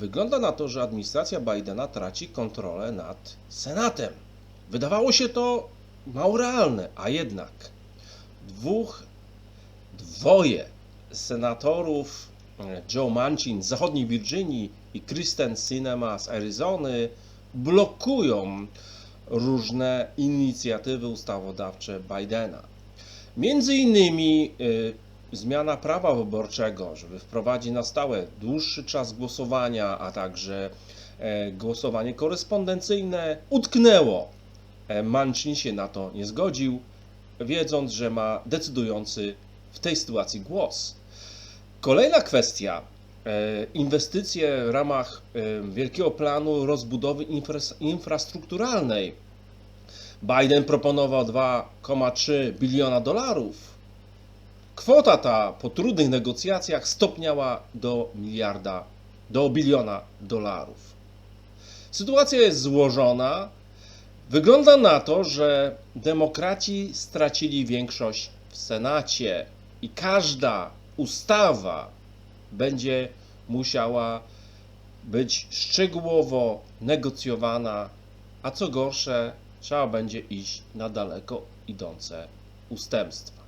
wygląda na to, że administracja Bidena traci kontrolę nad Senatem. Wydawało się to mało realne, a jednak dwóch, dwoje senatorów, e, Joe Manchin z zachodniej Virginii i Kristen Sinema z Arizony, blokują różne inicjatywy ustawodawcze Bidena. Między innymi y, zmiana prawa wyborczego, żeby wprowadzić na stałe dłuższy czas głosowania, a także e, głosowanie korespondencyjne, utknęło. E, Manchin się na to nie zgodził, wiedząc, że ma decydujący w tej sytuacji głos. Kolejna kwestia. e, Inwestycje w ramach wielkiego planu rozbudowy infras- infrastrukturalnej. Biden proponował 2,3 biliona dolarów. Kwota ta po trudnych negocjacjach stopniała do miliarda, do biliona dolarów. Sytuacja jest złożona. Wygląda na to, że demokraci stracili większość w Senacie i każda ustawa będzie musiała być szczegółowo negocjowana, a co gorsze, trzeba będzie iść na daleko idące ustępstwa.